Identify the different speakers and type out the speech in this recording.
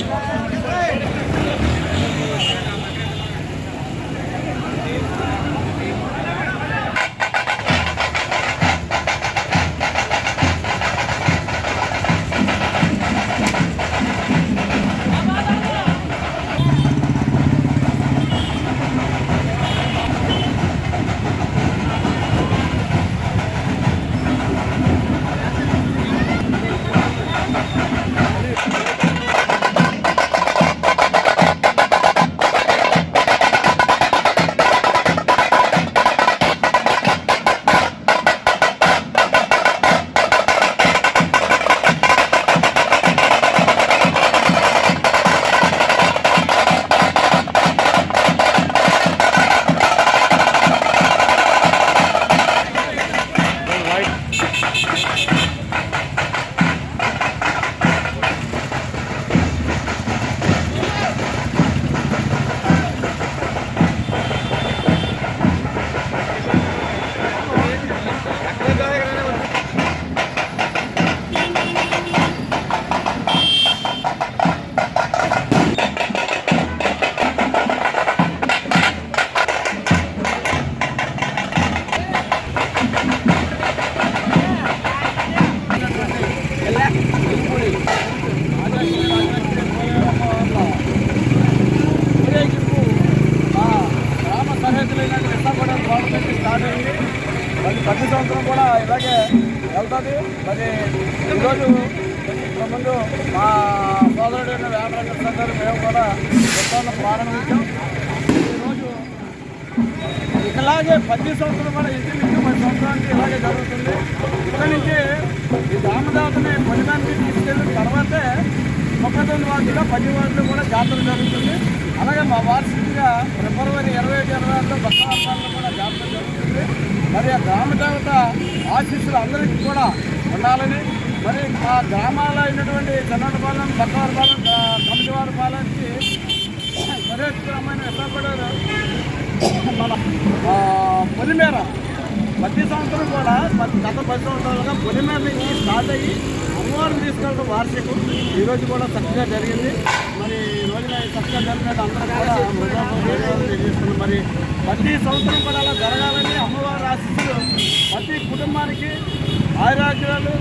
Speaker 1: Bye! చోట నుంచి start అయింది మరి ప్రతి సంవత్సరం కూడా ఇలాగే వెళ్తుంది. మరి ఈరోజు ఇంతకు ముందు మా సోదరుడైన వేమరంగ గారు మేము కూడా ఉత్సవాన్ని ప్రారంభించాం. ఈరోజు ఇలాగే ప్రతి సంవత్సరం కూడా ఇంటి నుంచి పది సంవత్సరానికి ఇలాగే జరుగుతుంది. ఇక్కడ నుంచి ఈ గ్రామదేవతని పొలిదానికి తీసుకెళ్ళిన తర్వాతే మొక్కజొన్న వార్డులో పది వార్డులో కూడా జాతర జరుగుతుంది. అలాగే మా వార్షికంగా ఫిబ్రవరి ఇరవై ఐదు ఇరవై ఆరులో బసవాసాల్లో కూడా మరి ఆ గ్రామదేవత ఆశీస్సులు అందరికీ కూడా ఉండాలని మరి ఆ గ్రామాల్లో అయినటువంటి చెన్నపాలెం బక్కవారిపాలెం కమిటివారిపాలెంకి పర్యాటకమైన విశాఖపడ్డారు మన పొలిమేర. ప్రతి సంవత్సరం కూడా గత పది సంవత్సరాలుగా పొలిమేర నుంచి స్టార్ట్ అయ్యి అమ్మవారిని తీసుకెళ్ళడం వార్షికం. ఈరోజు కూడా చక్కగా జరిగింది. మరి ఈ అందరూ కూడా హృదయపూర్వకంగా మరి ప్రతి సంవత్సరం కూడా అలా జరగాలని అమ్మవారి ఆశీస్సులు ప్రతి కుటుంబానికి ఆయురాగ్యాలు